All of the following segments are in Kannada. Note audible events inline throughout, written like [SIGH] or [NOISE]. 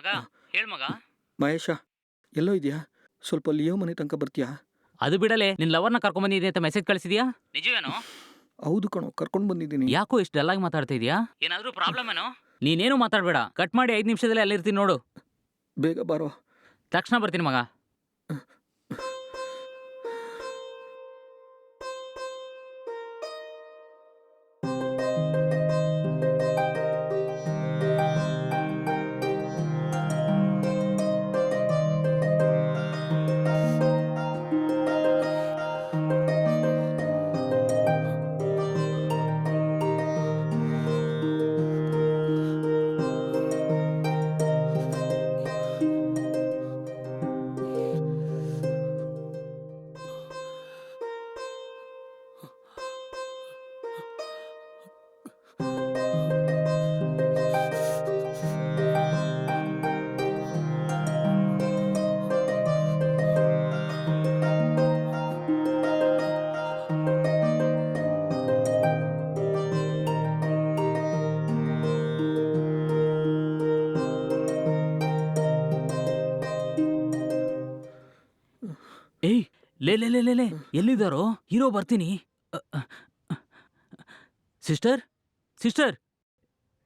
ಮಗ? ಹೇಳ್ ಮಗ. ಮಹೇಶ ಎಲ್ಲೋ ಇದೆಯಾ? ಸ್ವಲ್ಪ ಲಿಯೋ ಮನೆ ತನಕ ಬರ್ತೀಯಾ? ಅದು ಬಿಡಲೆ ನಿನ್ ಲವರ್ನ ಕರ್ಕೊಂಡ್ ಬಂದಿದ್ದೆ ಅಂತ ಮೆಸೇಜ್ ಕಳಿಸಿದ್ಯಾ? ನಿಜವೇನೋ? ಹೌದು ಕಣೋ ಕರ್ಕೊಂಡು ಬಂದಿದ್ದೀನಿ. ಯಾಕೋ ಇಷ್ಟು ಡಲ್ಲಾಗಿ ಮಾತಾಡ್ತಾ ಇದೀಯಾ? ಏನಾದ್ರೂ ಪ್ರಾಬ್ಲಮ್ ಏನೋ? ನೀನೇನು ಮಾತಾಡ್ಬೇಡ. ಕಟ್ ಮಾಡಿ ಐದು ನಿಮಿಷದಲ್ಲಿ ಅಲ್ಲಿರ್ತೀನಿ ನೋಡು. ಬೇಗ ಬಾರೋ. ತಕ್ಷಣ ಬರ್ತೀನಿ ಮಗ. ಏಯ್, ಲೇ ಲೇ ಲೇ ಲೇ ಲೇ, ಎಲ್ಲಿದ್ದಾರೋ? ಹೀರೋ ಬರ್ತೀನಿ. ಸಿಸ್ಟರ್? ಸಿಸ್ಟರ್?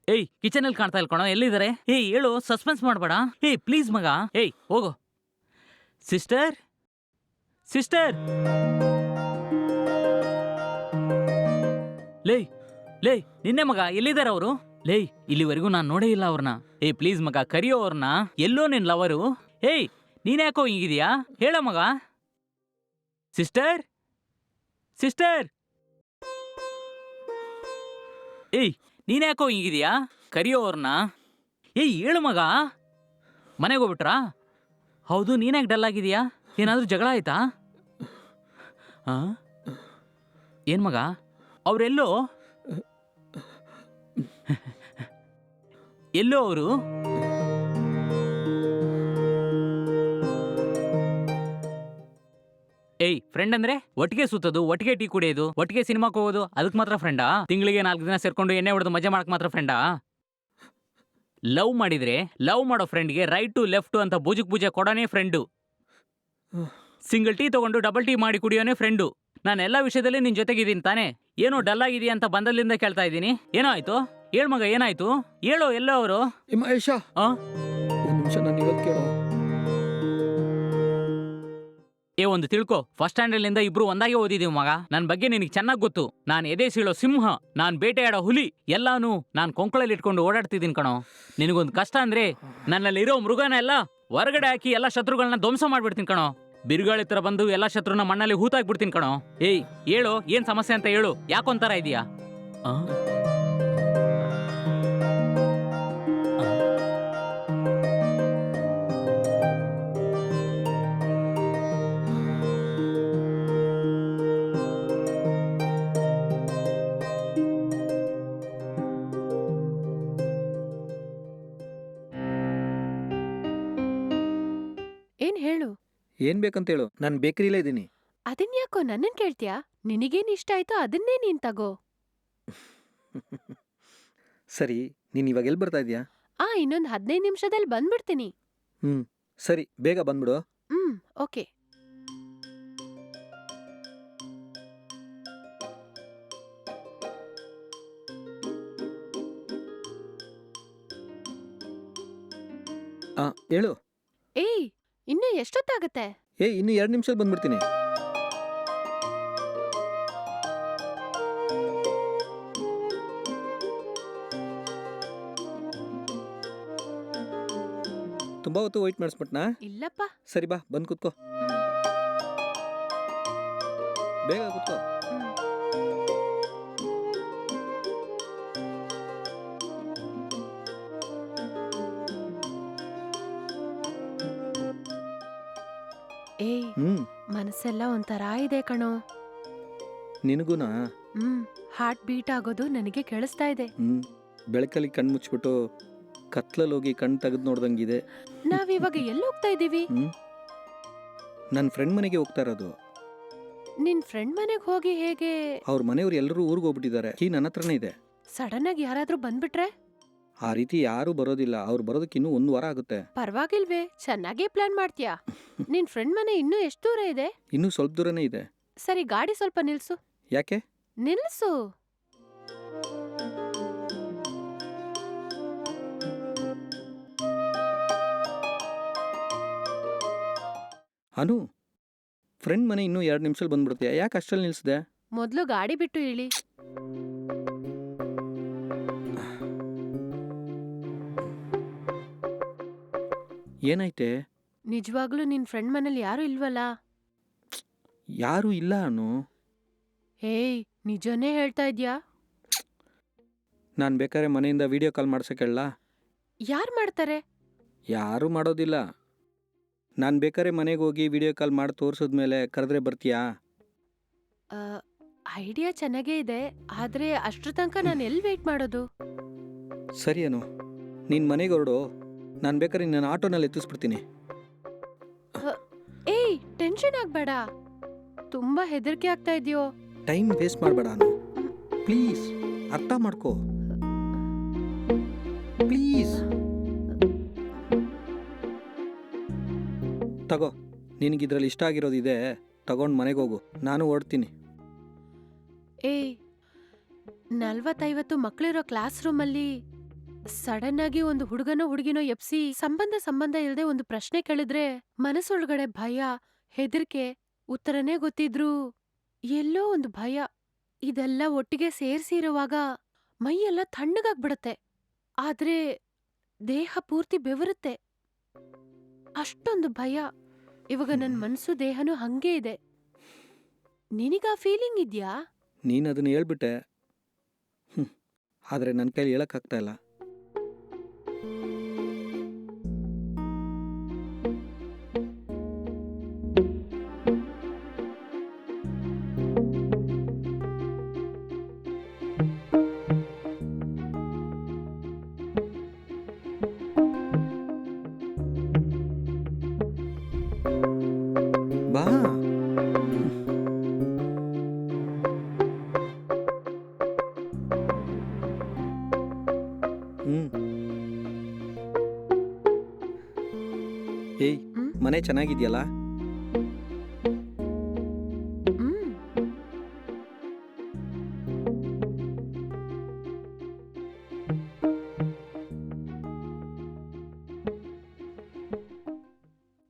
ಏಯ್, ಕಿಚನಲ್ಲಿ ಕಾಣ್ತಾ ಇಲ್ಕೋಣ ಕಣೋ, ಎಲ್ಲಿದ್ದಾರೆ? ಏಯ್, ಹೇಳು, ಸಸ್ಪೆನ್ಸ್ ಮಾಡಬೇಡ. ಏಯ್, ಪ್ಲೀಸ್ ಮಗ. ಏಯ್, ಹೋಗು. ಸಿಸ್ಟರ್? ಸಿಸ್ಟರ್? ಲೇ ಲೇ, ನಿನ್ನೆ ಮಗ, ಎಲ್ಲಿದ್ದಾರೆ ಅವರು? ಲೇ, ಇಲ್ಲಿವರೆಗೂ ನಾನು ನೋಡೇ ಇಲ್ಲ ಅವ್ರನ್ನ. ಏಯ್, ಪ್ಲೀಸ್ ಮಗ, ಕರಿಯೋ ಅವ್ರನ್ನ. ಎಲ್ಲೋ ನಿನ್ನ ಲವರು. ಏಯ್ ನೀನ್ಯಾಕೋ ಹಿಂಗಿದ್ಯಾ? ಹೇಳ ಮಗ. ಸಿಸ್ಟರ್? ಸಿಸ್ಟರ್? ಏಯ್, ನೀನ್ಯಾಕೋ ಕರಿಯೋ ಅವ್ರನ್ನ? ಏಯ್, ಹೇಳು ಮಗ. ಮನೆಗೆ ಹೋಗ್ಬಿಟ್ರಾ? ಹೌದು, ನೀನ್ಯಾಕೆ ಡಲ್ ಆಗಿದ್ಯಾ? ಏನಾದರೂ ಜಗಳ ಆಯ್ತಾ? ಆ? ಏನ್ ಮಗ? ಅವರೆಲ್ಲೋ? ಎಲ್ಲೋ ಅವರು? ಏಯ್ ಫ್ರೆಂಡ್ ಅಂದ್ರೆ? ಒಟ್ಟಿಗೆ ಸುತ್ತೋದು ಒಟ್ಟಿಗೆ ಟೀ ಕುಡಿಯೋದು ಒಟ್ಟಿಗೆ ಸಿನಿಮಾಕ್ ಹೋಗೋದು ಅದಕ್ಕೆ ಮಾತ್ರ ಫ್ರೆಂಡಾ ತಿಂಗಳಿಗೆ ನಾಲ್ಕು ದಿನ ಸೇರ್ಕೊಂಡು ಎಣ್ಣೆ ಹೊಡೆದು ಮಜಾ ಮಾಡಕ್ ಮಾತ್ರ ಫ್ರೆಂಡಾ ಲವ್ ಮಾಡಿದ್ರೆ ಲವ್ ಮಾಡೋ ಫ್ರೆಂಡ್ಗೆ ರೈಟ್ ಟು ಲೆಫ್ಟ್ ಅಂತ ಬೂಜಕ್ ಬೂಜೆ ಕೊಡೋನೇ ಫ್ರೆಂಡು ಸಿಂಗಲ್ ಟೀ ತಗೊಂಡು ಡಬಲ್ ಟೀ ಮಾಡಿ ಕುಡಿಯೋನೇ ಫ್ರೆಂಡು ನಾನು ಎಲ್ಲ ವಿಷಯದಲ್ಲಿ ನಿನ್ ಜೊತೆಗಿದ್ದೀನಿ ತಾನೇ. ಏನೋ ಡಲ್ ಆಗಿದೆಯಾ ಅಂತ ಬಂದಲ್ಲಿಂದ ಕೇಳ್ತಾ ಇದ್ದೀನಿ. ಏನೋ ಆಯ್ತು? ಹೇಳ್ ಮಗ ಏನಾಯ್ತು? ಹೇಳೋ ಎಲ್ಲೋ ಅವರು? ನಿಮಿಷ ನಾನು ಇವತ್ತು ಕೇಳೋ. ಏ ಒಂದು ತಿಳ್ಕೊ ಫಸ್ಟ್ ಸ್ಟ್ಯಾಂಡರ್ಡ್ಲಿಂದ ಇಬ್ರು ಒಂದಾಗೆ ಓದಿದೀವಿ ಮಗ. ನನ್ ಬಗ್ಗೆ ನಿನಗೆ ಚೆನ್ನಾಗಿ ಗೊತ್ತು. ನಾನು ಎದೆ ಸೀಳೋ ಸಿಂಹ, ನಾನ್ ಬೇಟೆಯಾಡೋ ಹುಲಿ, ಎಲ್ಲಾನು ನಾನ್ ಕೊಂಕಳಲ್ಲಿ ಇಟ್ಕೊಂಡು ಓಡಾಡ್ತಿದ್ದೀನಿ ಕಣೋ. ನಿನಗೊಂದು ಕಷ್ಟ ಅಂದ್ರೆ ನನ್ನಲ್ಲಿರೋ ಮೃಗನ ಎಲ್ಲ ಹೊರಗಡೆ ಹಾಕಿ ಎಲ್ಲ ಶತ್ರುಗಳನ್ನ ಧ್ವಂಸ ಮಾಡ್ಬಿಡ್ತೀನಿ ಕಣೋ. ಬಿರುಗಾಳಿ ತರ ಬಂದು ಎಲ್ಲ ಶತ್ರುನ ಮಣ್ಣಲ್ಲಿ ಹೂತಾಕ್ಬಿಡ್ತೀನಿ ಕಣೋ. ಏಯ್, ಹೇಳು, ಏನ್ ಸಮಸ್ಯೆ ಅಂತ ಹೇಳು. ಯಾಕೊಂತರ ಇದೀಯಾ? ಏನ್ ಬೇಕಂತೇಳು ನಾನು ಬೇಕರಿಲೇ ಇದ್ದೀನಿ. ಅದನ್ಯಾಕೋ ನನ್ನನ್ ಕೇಳ್ತ್ಯಾ? ನಿನಗೇನ್ ಇಷ್ಟ ಆಯ್ತೋ ಅದನ್ನೇ ನೀನ್ ತಗೋ. [LAUGHS] ಸರಿ ನೀನ್ ಇವಾಗ ಎಲ್ಲಿ ಬರ್ತಾ ಇದೀಯಾ? ಆ ಇನ್ನೊಂದ್ ಹದಿನೈದು ನಿಮಿಷದಲ್ಲಿ ಬಂದ್ಬಿಡ್ತೀನಿ. ಹ್ಞೂ ಸರಿ ಬೇಗ ಬಂದ್ಬಿಡು. ಹ್ಮ್ ಓಕೆ. ಆ ಹೇಳು. ಎಷ್ಟೊತ್ತಾಗತ್ತೆ? ಏ ಇನ್ನು ಎರಡು ನಿಮಿಷದಲ್ಲಿ ಬಂದ್ಬಿಡ್ತೀನಿ. ತುಂಬಾ ಹೊತ್ತು ವೈಟ್ ಮಾಡಿಸ್ಬಿಟ್ನಾ? ಇಲ್ಲಪ್ಪ. ಸರಿ ಬಾ ಬಂದು ಕೂತ್ಕೋ. ಬೇಗ ಕೂತ್ಕೋ. ಮನಸ್ಸೆಲ್ಲ ಒಂಥರ ಇದೆ ಕಣೋ. ನಿನಗೂನಾ? ಹ್ಮ್ ಹಾರ್ಟ್ ಬೀಟ್ ಆಗೋದು ನನಗೆ ಕೇಳಿಸ್ತಾ ಇದೆ. ಹ್ಞೂ ಬೆಳಕಲ್ಲಿ ಕಣ್ಣು ಮುಚ್ಚಿಬಿಟ್ಟು ಕತ್ಲಲ್ಲಿ ಹೋಗಿ ಕಣ್ಣು ತೆಗೆದು ನೋಡ್ದಂಗಿದೆ. ನಾವಿವಾಗ ಎಲ್ಲಿ ಹೋಗ್ತಾ ಇದೀವಿ? ಹ್ಞೂ ನನ್ನ ಫ್ರೆಂಡ್ ಮನೆಗೆ ಹೋಗ್ತಾ ಇರೋದು. ನಿನ್ ಫ್ರೆಂಡ್ ಮನೆಗ್ ಹೋಗಿ ಹೇಗೆ? ಅವ್ರ ಮನೆಯವ್ರು ಎಲ್ಲರೂ ಊರಿಗೆ ಹೋಗ್ಬಿಟ್ಟಿದ್ದಾರೆ. ಕೀ ನನ್ನ ಹತ್ರನೇ ಇದೆ. ಸಡನ್ ಆಗಿ ಯಾರಾದ್ರೂ ಬಂದ್ಬಿಟ್ರೆ? ಆ ರೀತಿ ಯಾರೂ ಬರೋದಿಲ್ಲ. ಅವ್ರು ಬರೋದಕ್ಕೆ ಇನ್ನೂ ಒಂದು ವಾರ ಆಗುತ್ತೆ. ಪರವಾಗಿಲ್ವೇ. ಚೆನ್ನಾಗೇ ಪ್ಲಾನ್ ಮಾಡ್ತೀಯಾ? [LAUGHS] ನಿನ್ ಫ್ರೆಂಡ್ ಮನೆ ಇನ್ನೂ ಎಷ್ಟು ದೂರ ಇದೆ? ಇನ್ನೂ ಸ್ವಲ್ಪ ದೂರನೇ ಇದೆ. ಸರಿ ಗಾಡಿ ಸ್ವಲ್ಪ ನಿಲ್ಸು. ಯಾಕೆ? ನಿಲ್ಸು. ಅನು ಫ್ರೆಂಡ್ ಮನೆ ಇನ್ನೂ ಎರಡು ನಿಮಿಷದಲ್ಲಿ ಬಂದ್ಬಿಡ್ತೀಯಾ ಯಾಕೆ ಅಷ್ಟಲ್ಲಿ ನಿಲ್ಸಿದೆ? ಮೊದಲು ಗಾಡಿ ಬಿಟ್ಟು ಇಳಿ. ಏನಾಯ್ತೆ ನಿಜವಾಗ್ಲೂ ನಿನ್ ಫ್ರೆಂಡ್ ಮನೇಲಿ ಯಾರು ಇಲ್ವಲ್ಲ? ಯಾರೂ ಇಲ್ಲ ಅನು. ಏಯ್ ನಿಜನೇ ಹೇಳ್ತಾ ಇದ್ಯಾ? ನಾನು ಬೇಕಾದ್ರೆ ಮನೆಯಿಂದ ವಿಡಿಯೋ ಕಾಲ್ ಮಾಡ್ಸೋಕ್ಕೇಳ ಯಾರು ಮಾಡ್ತಾರೆ? ಯಾರೂ ಮಾಡೋದಿಲ್ಲ. ನಾನು ಬೇಕಾದ್ರೆ ಮನೆಗೆ ಹೋಗಿ ವಿಡಿಯೋ ಕಾಲ್ ಮಾಡಿ ತೋರಿಸಿದ್ಮೇಲೆ ಕರೆದ್ರೆ ಬರ್ತೀಯಾ? ಐಡಿಯಾ ಚೆನ್ನಾಗೇ ಇದೆ ಆದ್ರೆ ಅಷ್ಟ್ರ ತನಕ ನಾನು ಎಲ್ಲಿ ವೇಟ್ ಮಾಡೋದು? ಸರಿ ಅನು. ನಿನ್ನ ಮನೆಗೆ ಹೊರಡು. ನಾನು ಬೇಕಾದ್ರೆ ನಾನು ಆಟೋನಲ್ಲಿ ಎತ್ತಿಸ್ಬಿಡ್ತೀನಿ. ಏಯ್ ಟೆನ್ಷನ್ ಆಗ್ಬೇಡ. ತುಂಬಾ ಹೆದರಿಕೆ ಆಗ್ತಾ ಇದೆಯೋ. ಟೈಮ್ ವೇಸ್ಟ್ ಮಾಡಬೇಡ ಅನು ಪ್ಲೀಸ್ ಅರ್ಥ ಮಾಡ್ಕೋ. ಪ್ಲೀಸ್. ತಗೋ ನಿನಗಿದ್ರಲ್ಲಿ ಇಷ್ಟ ಆಗಿರೋದು ಇದೆ ತಗೊಂಡು ಮನೆಗೆ ಹೋಗು. ನಾನು ಓಡ್ತೀನಿ ಏಯ್ ನಲ್ವತ್ತೈವತ್ತು ಮಕ್ಕಳಿರೋ ಕ್ಲಾಸ್ ರೂಮಲ್ಲಿ ಸಡನ್ ಆಗಿ ಒಂದು ಹುಡುಗನೋ, ಹುಡುಗಿನೋ ಎಪ್ಸಿ ಸಂಬಂಧ ಸಂಬಂಧ ಇಲ್ಲದೆ ಒಂದು ಪ್ರಶ್ನೆ ಕೇಳಿದ್ರೆ ಮನಸ್ಸೊಳಗಡೆ ಭಯ, ಹೆದರಿಕೆ, ಉತ್ತರನೇ ಗೊತ್ತಿದ್ರು ಎಲ್ಲೋ ಒಂದು ಭಯ. ಇದೆಲ್ಲ ಒಟ್ಟಿಗೆ ಸೇರ್ಸಿರುವಾಗ ಮೈಯೆಲ್ಲ ತಣ್ಣಗಾಗ್ಬಿಡತ್ತೆ. ಆದ್ರೆ ದೇಹ ಪೂರ್ತಿ ಬೆವರುತ್ತೆ. ಅಷ್ಟೊಂದು ಭಯ. ಇವಾಗ ನನ್ ಮನ್ಸು, ದೇಹನೂ ಹಂಗೆ ಇದೆ. ನಿನಗಾ ಫೀಲಿಂಗ್ ಇದ್ಯಾ? ನೀನು ಅದನ್ನ ಹೇಳ್ಬಿಟ್ಟೆ. ಆದ್ರೆ ನನ್ನ ಕೈಲಿ ಹೇಳೋಕ್ಕಾಗ್ತಾ ಇಲ್ಲ. ಮನೆ ಚೆನ್ನಾಗಿದೆಯಲ್ಲ?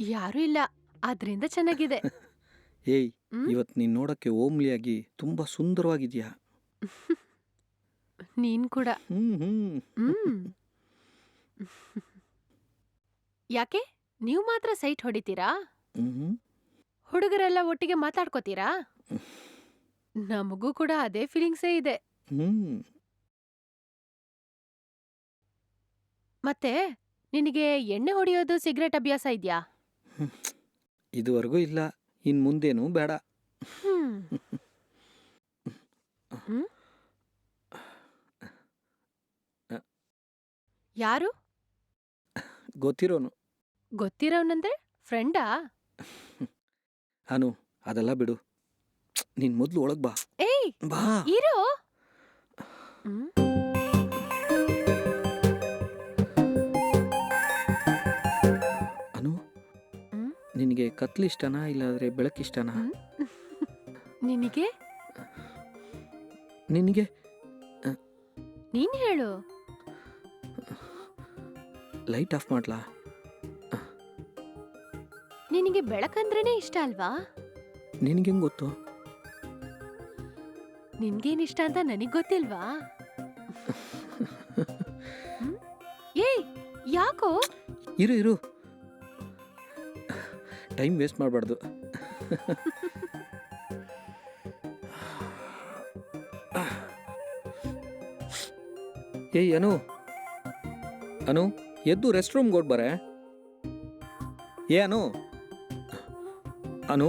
ಯಾರು ಯಾರೂ ಇಲ್ಲ. ಆದ್ರಿಂದ ಚೆನ್ನಾಗಿದೆ. [LAUGHS] ಏಯ್ ಇವತ್ ಇವತ್ತು ನೀನು ನೋಡೋಕ್ಕೆ ಓಮ್ಲಿಯಾಗಿ ತುಂಬಾ ಸುಂದರವಾಗಿದ್ಯಾ? [LAUGHS] ನೀನ್ ಕೂಡ. ಹ್ಮ್ ಹ್ಮ್. ಹ್ಮ್. [LAUGHS] ಯಾಕೆ? ನೀವು ಮಾತ್ರ ಸೈಟ್ ಹೊಡಿತೀರಾ? ಹುಡುಗರೆಲ್ಲ ಒಟ್ಟಿಗೆ ಮಾತಾಡ್ಕೋತೀರಾ? ನಮಗೂ ಕೂಡ ಅದೇ ಫೀಲಿಂಗ್ಸೇ ಇದೆ. ಮತ್ತೆ ನಿನಗೆ ಎಣ್ಣೆ ಹೊಡೆಯೋದು ಸಿಗರೇಟ್ ಅಭ್ಯಾಸ ಇದ್ಯಾ? ಇದುವರೆಗೂ ಇಲ್ಲ. ಇನ್ನು ಮುಂದೇನು ಬೇಡ. ಹ್ಮ್? ಯಾರು? ಗೊತ್ತಿರೋನು. ಗೊತ್ತಿರೋನಂದ್ರೆ ಫ್ರೆಂಡಾ ಅನು ಅದೆಲ್ಲ ಬಿಡು. ನೀನ್ ಮೊದ್ಲು ಒಳಗೆ ಬಾ. ಏಯ್ ಬಾ. ಇರೋ. ಅನು? ನಿನಗೆ ಕತ್ಲು ಇಷ್ಟನಾ ಇಲ್ಲಾದ್ರೆ ಬೆಳಕಿಷ್ಟನಾ ಇಷ್ಟನಾ? ನಿನಗೆ? ನಿನಗೆ? ನೀನ್ ಹೇಳು. ಲೈಟ್ ಆಫ್ ಮಾಡ್ಲಾ? ನಿನಗೆ ಬೆಳಕಂದ್ರೇನೆ ಇಷ್ಟ ಅಲ್ವಾ? ನಿನಗೆ ಹೆಂಗೆ ಗೊತ್ತು? ನಿನ್ಗೇನ್ ಇಷ್ಟ ಅಂತ ನನಗ್ ಗೊತ್ತಿಲ್ವಾ? ಹ್ಮ್? ಏಯ್ ಯಾಕೋ? ಇರು ಇರು. ಟೈಮ್ ವೇಸ್ಟ್ ಮಾಡಬಾರ್ದು. ಏಯ್ ಅನು. ಅನು ಎದ್ದು ರೆಸ್ಟ್ ರೂಮ್ಗೆ ಓಡ್ ಬರೆ ಏ ಅನು. ಅನು?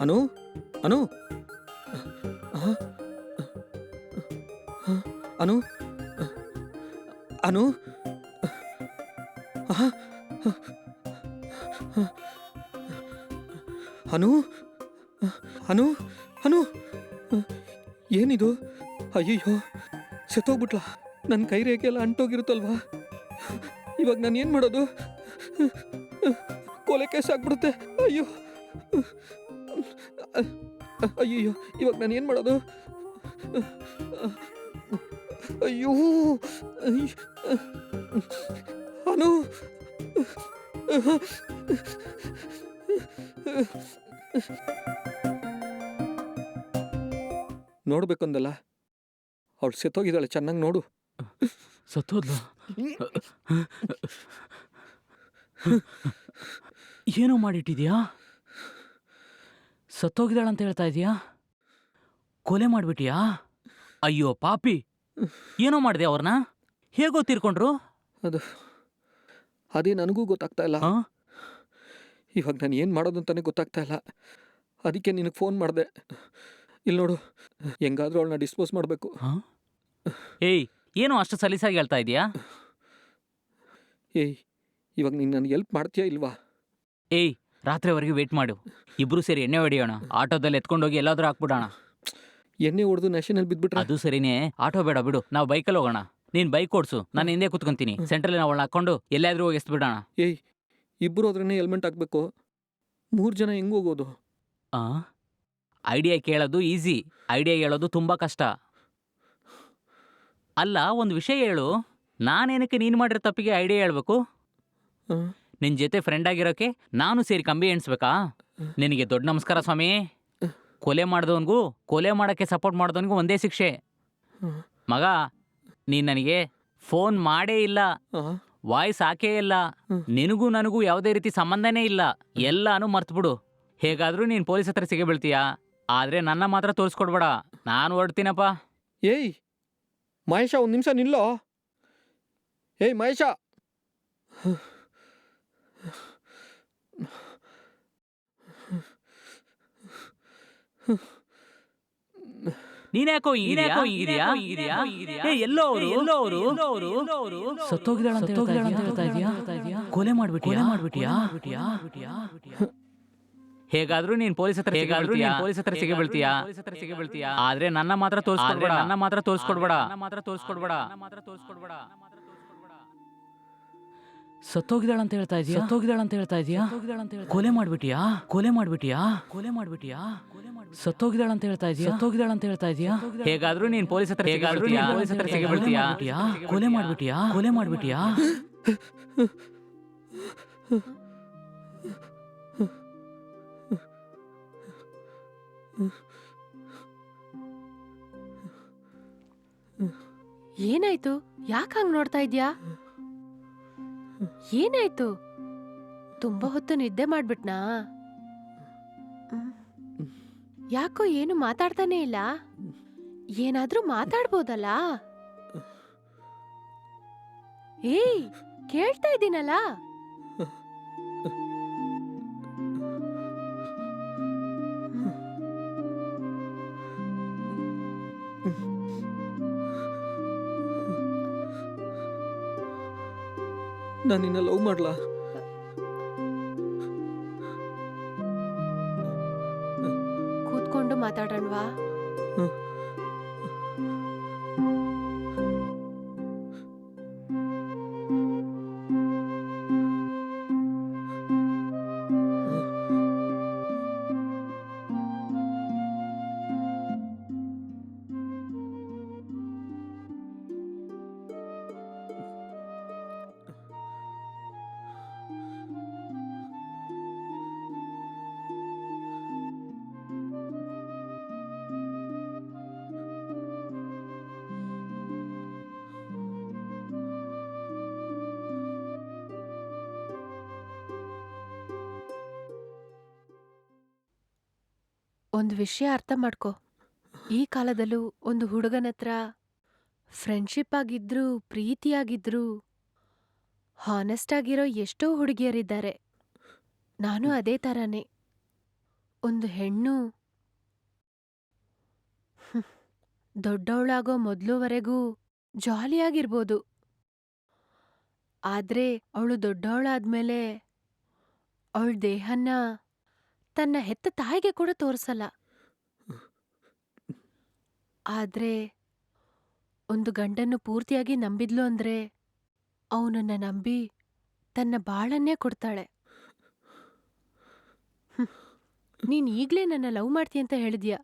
ಅನು? ಅನು? ಅನು? ಅನು? ಅನು? ಅನು? ಅನು? ಏನಿದು? ಅಯ್ಯಯ್ಯೋ ಸತ್ತೋಗ್ಬಿಟ್ಲ ನನ್ನ ಕೈ ರೇಖೆ ಎಲ್ಲ ಅಂಟೋಗಿರುತ್ತಲ್ವಾ? ಇವಾಗ ನಾನು ಏನು ಮಾಡೋದು? ಕೇಸ್ ಆಗ್ಬಿಡುತ್ತೆ. ಅಯ್ಯೋ. ಅಯ್ಯೋ ಇವಾಗ ನಾನು ಏನು ಮಾಡೋದು? ಅಯ್ಯೋ. ಅಯ್ಯ್. ಅನು. ನೋಡ್ಬೇಕಂದಲ್ಲ. ಅವಳು ಸೆತ್ತೋಗಿದ್ದಾಳೆ ಚೆನ್ನಾಗಿ ನೋಡು. ಸತ್ತೋದ್ಲು? ಏನೋ ಮಾಡಿಟ್ಟಿದ್ಯಾ? ಸತ್ತೋಗಿದ್ದಾಳಂತ ಹೇಳ್ತಾ ಇದೀಯಾ? ಕೊಲೆ ಮಾಡಿಬಿಟ್ಟಿಯಾ? ಅಯ್ಯೋ ಪಾಪಿ. ಏನೋ ಮಾಡಿದೆ ಅವ್ರನ್ನ? ಹೇಗೋ ತೀರ್ಕೊಂಡ್ರು? ಅದು ಅದೇ ನನಗೂ ಗೊತ್ತಾಗ್ತಾ ಇಲ್ಲ? ಇವಾಗ ನಾನು ಏನು ಮಾಡೋದು ಅಂತಾನೆ ಗೊತ್ತಾಗ್ತಾ ಇಲ್ಲ. ಅದಕ್ಕೆ ನಿನಗೆ ಫೋನ್ ಮಾಡಿದೆ. ಇಲ್ಲಿ ನೋಡು ಹೆಂಗಾದ್ರೂ ಅವಳನ್ನ ಡಿಸ್ಪೋಸ್ ಮಾಡಬೇಕು. ಹಾಂ? ಏಯ್ ಏನೋ ಅಷ್ಟು ಸಲೀಸಾಗಿ ಹೇಳ್ತಾ ಇದೀಯಾ? ಏಯ್ ಇವಾಗ ನೀನು ನನಗೆ ಎಲ್ಪ್ ಮಾಡ್ತೀಯಾ ಇಲ್ವಾ? ಏಯ್ ರಾತ್ರಿವರೆಗೆ ವೇಟ್ ಮಾಡು. ಇಬ್ರು ಸೇರಿ ಎಣ್ಣೆ ಹೊಡೆಯೋಣ. ಆಟೋದಲ್ಲಿ ಎತ್ಕೊಂಡು ಹೋಗಿ ಎಲ್ಲಾದ್ರೂ ಹಾಕ್ಬಿಡೋಣ. ಎಣ್ಣೆ ಹೊಡೆದು ನ್ಯಾಷನಲ್ ಬಿದ್ಬಿಟ್ರೆ? ಅದು ಸರಿನೇ. ಆಟೋ ಬೇಡ ಬಿಡು. ನಾವು ಬೈಕಲ್ಲಿ ಹೋಗೋಣ. ನೀನ್ ಬೈಕ್ ಓಡಿಸು. ನಾನು ಹಿಂದೆ ಕುತ್ಕೊಂತೀನಿ. ಸೆಂಟ್ರಲ್ಲಿ ಅವಳನ್ನ ಹಾಕೊಂಡು ಎಲ್ಲಾದ್ರೂ ಹೋಗಿ ಎಸ್ಬಿಡೋಣ. ಏಯ್ ಇಬ್ಬರು ಹೋದ್ರೆ ಹೆಲ್ಮೆಟ್ ಹಾಕ್ಬೇಕು? ಮೂರು ಜನ ಹೆಂಗ್ ಹೋಗೋದು? ಆ? ಐಡಿಯಾ ಕೇಳೋದು ಈಸಿ ಐಡಿಯಾ ಹೇಳೋದು ತುಂಬಾ ಕಷ್ಟ. ಅಲ್ಲ ಒಂದು ವಿಷಯ ಹೇಳು. ನಾನೇನಕ್ಕೆ ನೀನು ಮಾಡಿರೋ ತಪ್ಪಿಗೆ ಐಡಿಯಾ ಹೇಳ್ಬೇಕು? ಆ? ನಿನ್ ಜೊತೆ ಫ್ರೆಂಡ್ ಆಗಿರೋಕೆ ನಾನು ಸೇರಿ ಕಂಬಿ ಎಣಿಸ್ಬೇಕಾ? ನಿನಗೆ ದೊಡ್ಡ ನಮಸ್ಕಾರ ಸ್ವಾಮಿ. ಕೊಲೆ ಮಾಡಿದವನ್ಗೂ, ಕೊಲೆ ಮಾಡೋಕ್ಕೆ ಸಪೋರ್ಟ್ ಮಾಡಿದವನಿಗೂ ಒಂದೇ ಶಿಕ್ಷೆ. ಮಗ, ನೀನು ನನಗೆ ಫೋನ್ ಮಾಡೇ ಇಲ್ಲ. ವಾಯ್ಸ್ ಹಾಕೇ ಇಲ್ಲ. ನಿನಗೂ ನನಗೂ ಯಾವುದೇ ರೀತಿ ಸಂಬಂಧನೇ ಇಲ್ಲ. ಎಲ್ಲಾನು ಮರ್ತ್ಬಿಡು. ಹೇಗಾದರೂ ನೀನು ಪೊಲೀಸ್ ಹತ್ರ ಸಿಗಬೀಳ್ತೀಯ ಆದರೆ ನನ್ನ ಮಾತ್ರ ತೋರಿಸ್ಕೊಡ್ಬೇಡ. ನಾನು ಹೊರಡ್ತೀನಪ್ಪ. ಏಯ್, ಮಹೇಶ ಒಂದು ನಿಮಿಷ ನಿಲ್ಲೋ. ಏಯ್, ಮಹೇಶ. ನೀನ್ಯಾಕೋ ಹಿಂಗಿದ್ಯಾ ಹಿಂಗಿದ್ಯಾ ಏ ಎಲ್ಲೋ ಅವರು? ಎಲ್ಲೋ ಅವರು? ಎಲ್ಲೋ ಅವರು? ಸತ್ತೋಗಿದಾಳಂತ ಹೇಳ್ತಾ ಇದೀಯಾ ಕೊಲೆ ಮಾಡ್ಬಿಟ್ಟಿಯಾ? ಮಾಡ್ಬಿಟ್ಟಿಯಾ? ಹೇಗಾದ್ರೂ ನೀನ್ ಪೊಲೀಸ್ ಹತ್ರ ಹೇಗಾದ್ರೂ ನೀನ್ ಪೊಲೀಸ್ ಹತ್ರ ಸಿಗಿ ಬೀಳ್ತೀಯಾ ಸಿಗಿ ಬೀಳ್ತೀಯಾ ಆದ್ರೆ ನನ್ನ ಮಾತ್ರ ತೋರಿಸ್ಕೊಡ್ಬೇಡ. ನನ್ನ ಮಾತ್ರ ತೋರಿಸ್ಕೊಡ್ಬೇಡ. ನನ್ನ ಮಾತ್ರ ತೋರಿಸ್ಕೊಡ್ಬೇಡ. ಮಾತ್ರ ತೋರಿಸ್ಕೊಡ್ಬೇಡ. ಸತ್ತೋಗಿದಾಳಂತ ಹೇಳ್ತಾ ಇದೀಯಾ ಸತ್ತೋಗಿದಾಳಂತ ಹೇಳ್ತಾ ಇದೀಯಾ ಕೊಲೆ ಮಾಡ್ಬಿಟ್ಟಿಯಾ? ಕೊಲೆ ಮಾಡ್ಬಿಟ್ಟಿಯಾ? ಕೊಲೆ ಮಾಡ್ಬಿಟ್ಟಿಯಾ? ಸತ್ತೋಗಿದಾಳಂತ ಹೇಳ್ತಾ ಇದೀಯಾ? ಸತ್ತೋಗಿದಾಳಂತ ಹೇಳ್ತಾ ಇದೀಯಾ? ಹೇಗಾದ್ರೂ ನೀನ್ ಪೊಲೀಸ್ ಹತ್ರ ಹೇಗಾದ್ರೂ ನೀನ್ ಪೊಲೀಸ್ ಹತ್ರ ಸಿಗಿ ಬೀಳ್ತೀಯಾ ಕೊಲೆ ಮಾಡ್ಬಿಟ್ಟಿಯಾ? ಕೊಲೆ ಮಾಡ್ಬಿಟ್ಟಿಯಾ? ಏನಾಯ್ತು? ಯಾಕೆ ಹಂಗ್ ನೋಡ್ತಾ ಇದ್ಯಾ? ಏನಾಯ್ತು? ತುಂಬಾ ಹೊತ್ತು ನಿದ್ದೆ ಮಾಡ್ಬಿಟ್ನಾ? ಹ್ಮ್. ಯಾಕೋ ಏನು ಮಾತಾಡ್ತಾನೆ ಇಲ್ಲ? ಏನಾದ್ರೂ ಮಾತಾಡ್ಬೋದಲ್ಲ? ಏಯ್ ಕೇಳ್ತಾ ಇದ್ದೀನಲ್ಲ? ನಾನು ನಿನ್ನ ಲವ್ ಮಾಡ್ಲಾ? ಮಾತಾಡೋಣವಾ ಒಂದು ವಿಷಯ ಅರ್ಥ ಮಾಡ್ಕೊ. ಈ ಕಾಲದಲ್ಲೂ ಒಂದು ಹುಡುಗನ ಹತ್ರ ಫ್ರೆಂಡ್ಶಿಪ್ ಆಗಿದ್ರು ಪ್ರೀತಿಯಾಗಿದ್ರು ಹಾನೆಸ್ಟ್ ಆಗಿರೋ ಎಷ್ಟೋ ಹುಡುಗಿಯರಿದ್ದಾರೆ. ನಾನು ಅದೇ ಥರನೇ ಒಂದು ಹೆಣ್ಣು ದೊಡ್ಡವಳಾಗೋ ಮೊದ್ಲುವರೆಗೂ ಜಾಲಿಯಾಗಿರ್ಬೋದು. ಆದ್ರೆ ಅವಳು ದೊಡ್ಡವಳಾದ್ಮೇಲೆ ಅವಳ ದೇಹನ್ನ ತನ್ನ ಹೆತ್ತ ತಾಯಿಗೆ ಕೂಡ ತೋರಿಸಲ್ಲ. ಆದ್ರೆ ಒಂದು ಗಂಡನ್ನು ಪೂರ್ತಿಯಾಗಿ ನಂಬಿದ್ಲು ಅಂದ್ರೆ ಅವನನ್ನ ನಂಬಿ ತನ್ನ ಬಾಳನ್ನೇ ಕೊಡ್ತಾಳೆ. ನೀನ್ ಈಗ್ಲೇ ನನ್ನ ಲವ್ ಮಾಡ್ತೀಯ ಅಂತ ಹೇಳಿದ್ಯಾ?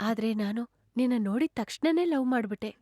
ಆದ್ರೆ ನಾನು ನಿನ್ನ ನೋಡಿದ ತಕ್ಷಣನೇ ಲವ್ ಮಾಡ್ಬಿಟ್ಟೆ.